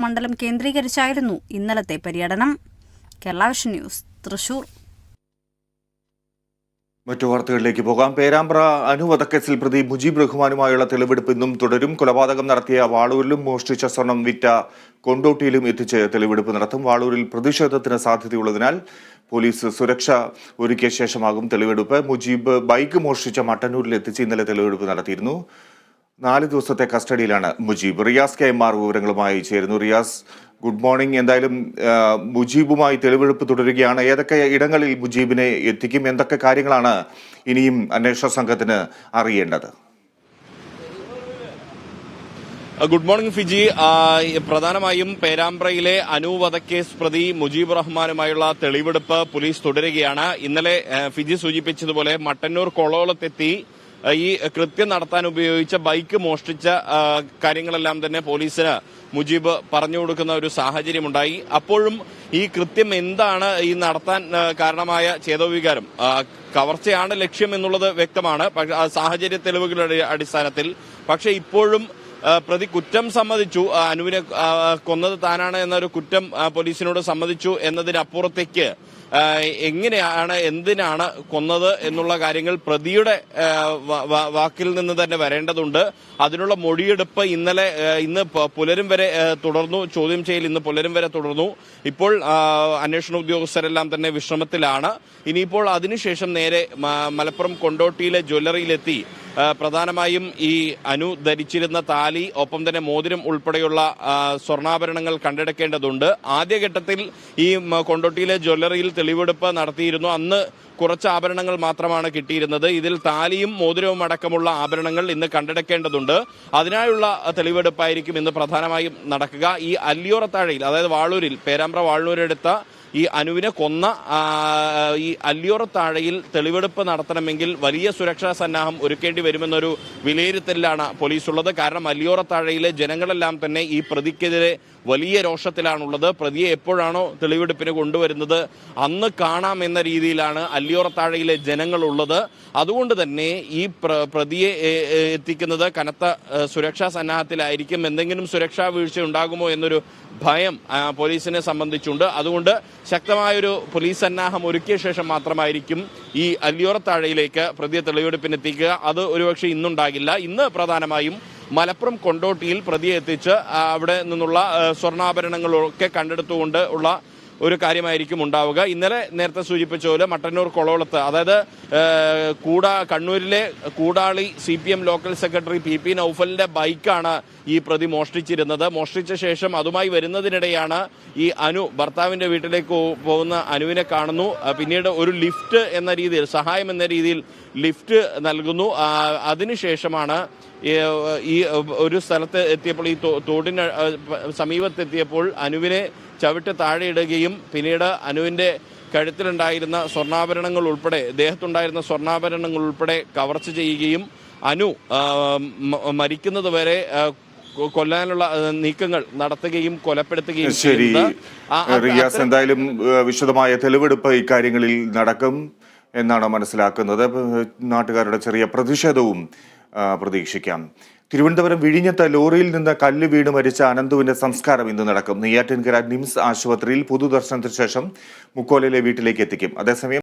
മണ്ഡലം കേന്ദ്രീകരിച്ചായിരുന്നു ഇന്നലത്തെ പര്യടനം. Kerala vision news Thrissur. മറ്റു വാർത്തകളിലേക്ക് പോകാം. പേരാമ്പ്ര അനുവധക്കേസിൽ പ്രതി മുജീബ് റഹ്മാനുമായുള്ള തെളിവെടുപ്പ് ഇന്നും തുടരും. കൊലപാതകം നടത്തിയ വാളൂരിലും മോഷ്ടിച്ച സ്വർണം വിറ്റ കൊണ്ടോട്ടിയിലും എത്തിച്ച് തെളിവെടുപ്പ് നടത്തും. വാളൂരിൽ പ്രതിഷേധത്തിന് സാധ്യതയുള്ളതിനാൽ പോലീസ് സുരക്ഷ ഒരുക്കിയ ശേഷമാകും തെളിവെടുപ്പ്. മുജീബ് ബൈക്ക് മോഷ്ടിച്ച മട്ടന്നൂരിൽ എത്തിച്ച് ഇന്നലെ തെളിവെടുപ്പ് നടത്തിയിരുന്നു. നാല് ദിവസത്തെ കസ്റ്റഡിയിലാണ് Mujeeb. Riyas K M R വിവരങ്ങളുമായി ചേരുന്നു. Riyas good morning. എന്തായാലും മുജീബുമായി തെളിവെടുപ്പ് തുടരുകയാണ്. ഏതൊക്കെ ഇടങ്ങളിൽ മുജീബിനെ എത്തിക്കും? എന്തൊക്കെ കാര്യങ്ങളാണ് ഇനിയും അന്വേഷണ സംഘത്തിന് അറിയേണ്ടത്? Good morning Fiji. പ്രധാനമായും പേരാമ്പ്രയിലെ അനുവധക്കേസ് പ്രതി മുജീബ് റഹ്മാനുമായുള്ള തെളിവെടുപ്പ് പോലീസ് തുടരുകയാണ്. ഇന്നലെ ഫിജി സൂചിപ്പിച്ചതുപോലെ മട്ടന്നൂർ കൊളോളത്തെത്തി ഈ കൃത്യം നടത്താൻ ഉപയോഗിച്ച ബൈക്ക് മോഷ്ടിച്ച കാര്യങ്ങളെല്ലാം തന്നെ പോലീസിന് മുജീബ് പറഞ്ഞു കൊടുക്കുന്ന ഒരു സാഹചര്യമുണ്ടായി. അപ്പോഴും ഈ കൃത്യം എന്താണ് ഈ നടത്താൻ കാരണമായ ചേതോവികാരം? കവർച്ചയാണ് ലക്ഷ്യം എന്നുള്ളത് വ്യക്തമാണ്. സാഹചര്യ തെളിവുകളുടെ അടിസ്ഥാനത്തിൽ. പക്ഷേ ഇപ്പോഴും പ്രതി കുറ്റം സമ്മതിച്ചു. അനുവിനെ കൊന്നത് താനാണ് എന്നൊരു കുറ്റം പോലീസിനോട് സമ്മതിച്ചു എന്നതിനപ്പുറത്തേക്ക് എങ്ങനെയാണ് എന്തിനാണ് കൊന്നത് എന്നുള്ള കാര്യങ്ങൾ പ്രതിയുടെ വാക്കിൽ നിന്ന് തന്നെ വരേണ്ടതുണ്ട്. അതിനുള്ള മൊഴിയെടുപ്പ് ഇന്നലെ ഇന്ന് പുലരും വരെ തുടർന്നു. ചോദ്യം ചെയ്യൽ ഇന്ന് പുലരും വരെ തുടർന്നു. ഇപ്പോൾ അന്വേഷണ ഉദ്യോഗസ്ഥരെല്ലാം തന്നെ വിശ്രമത്തിലാണ്. ഇനിയിപ്പോൾ അതിനുശേഷം നേരെ മലപ്പുറം കൊണ്ടോട്ടിയിലെ ജ്വല്ലറിയിലെത്തി. പ്രധാനമായും ഈ അനു ധരിച്ചിരുന്ന താലി ഒപ്പം തന്നെ മോതിരം ഉൾപ്പെടെയുള്ള സ്വർണാഭരണങ്ങൾ കണ്ടെടുക്കേണ്ടതുണ്ട്. ആദ്യഘട്ടത്തിൽ ഈ കൊണ്ടോട്ടിയിലെ ജ്വല്ലറിയിൽ തെളിവെടുപ്പ് നടത്തിയിരുന്നു. അന്ന് കുറച്ച് ആഭരണങ്ങൾ മാത്രമാണ് കിട്ടിയിരുന്നത്. ഇതിൽ താലിയും മോതിരവും അടക്കമുള്ള ആഭരണങ്ങൾ ഇന്ന് കണ്ടെടുക്കേണ്ടതുണ്ട്. അതിനായുള്ള തെളിവെടുപ്പായിരിക്കും ഇന്ന് പ്രധാനമായും നടക്കുക. ഈ അല്ലിയോറത്താഴയിൽ അതായത് വാളൂരിൽ പേരാമ്പ്ര വാളൂരെടുത്ത ഈ അനുവിനെ കൊന്ന ഈ അല്ലിയോറ താഴയിൽ തെളിവെടുപ്പ് നടത്തണമെങ്കിൽ വലിയ സുരക്ഷാ സന്നാഹം ഒരുക്കേണ്ടി വരുമെന്നൊരു വിലയിരുത്തലിലാണ് പോലീസ് ഉള്ളത് കാരണം അല്ലിയോറ താഴയിലെ ജനങ്ങളെല്ലാം തന്നെ ഈ പ്രതിക്കെതിരെ വലിയ രോഷത്തിലാണുള്ളത്. പ്രതിയെ എപ്പോഴാണോ തെളിവെടുപ്പിന് കൊണ്ടുവരുന്നത് അന്ന് കാണാം എന്ന രീതിയിലാണ് അല്ലിയോറത്താഴയിലെ ജനങ്ങളുള്ളത്. അതുകൊണ്ട് തന്നെ ഈ പ്രതിയെ എത്തിക്കുന്നത് കനത്ത സുരക്ഷാ സന്നാഹത്തിലായിരിക്കും. എന്തെങ്കിലും സുരക്ഷാ വീഴ്ച ഉണ്ടാകുമോ എന്നൊരു ഭയം പോലീസിനെ സംബന്ധിച്ചുണ്ട്. അതുകൊണ്ട് ശക്തമായൊരു പോലീസ് സന്നാഹം ഒരുക്കിയ ശേഷം മാത്രമായിരിക്കും ഈ അല്ലിയോറത്താഴയിലേക്ക് പ്രതിയെ തെളിവെടുപ്പിന് എത്തിക്കുക അത് ഒരുപക്ഷെ ഇന്നുണ്ടാകില്ല. ഇന്ന് പ്രധാനമായും മലപ്പുറം കൊണ്ടോട്ടിയിൽ പ്രതിയെ എത്തിച്ച് അവിടെ നിന്നുള്ള സ്വർണാഭരണങ്ങളൊക്കെ കണ്ടെടുത്തുകൊണ്ട് ഉള്ള ഒരു കാര്യമായിരിക്കും ഉണ്ടാവുക. ഇന്നലെ നേരത്തെ സൂചിപ്പിച്ച പോലെ മട്ടന്നൂർ കൊളോളത്ത് അതായത് കൂടാ കണ്ണൂരിലെ Koodali C P M local secretary P P നൌഫലിന്റെ ബൈക്കാണ് ഈ പ്രതി മോഷ്ടിച്ചിരുന്നത്. മോഷ്ടിച്ച ശേഷം അതുമായി വരുന്നതിനിടെയാണ് ഈ അനു ഭർത്താവിന്റെ വീട്ടിലേക്ക് പോകുന്ന അനുവിനെ കാണുന്നു. പിന്നീട് ഒരു ലിഫ്റ്റ് എന്ന രീതിയിൽ സഹായം എന്ന രീതിയിൽ ലിഫ്റ്റ് നൽകുന്നു. അതിനുശേഷമാണ് ഈ, ഒരു സ്ഥലത്ത് എത്തിയപ്പോൾ ഈ തോടിന് സമീപത്തെത്തിയപ്പോൾ അനുവിനെ ചവിട്ട് താഴെ ഇടുകയും പിന്നീട് അനുവിന്റെ കഴുത്തിലുണ്ടായിരുന്ന സ്വർണാഭരണങ്ങൾ ഉൾപ്പെടെ ദേഹത്തുണ്ടായിരുന്ന സ്വർണാഭരണങ്ങൾ ഉൾപ്പെടെ കവർച്ച ചെയ്യുകയും അനു മരിക്കുന്നത് വരെ കൊല്ലാനുള്ള നീക്കങ്ങൾ നടത്തുകയും കൊലപ്പെടുത്തുകയും ശരി. റിയാസ് എന്തായാലും വിശദമായ തെളിവെടുപ്പ് ഇക്കാര്യങ്ങളിൽ നടക്കും എന്നാണ് മനസ്സിലാക്കുന്നത്. നാട്ടുകാരുടെ ചെറിയ പ്രതിഷേധവും പ്രതീക്ഷിക്കാം. തിരുവനന്തപുരം വിഴിഞ്ഞത്ത് ലോറിയിൽ നിന്ന് കല്ല് വീണ് മരിച്ച അനന്തുവിന്റെ സംസ്കാരം ഇന്ന് നടക്കും. നെയ്യാറ്റിൻകര നിംസ് ആശുപത്രിയിൽ പൊതുദർശനത്തിന് ശേഷം മുക്കോലയിലെ വീട്ടിലേക്ക് എത്തിക്കും. അതേസമയം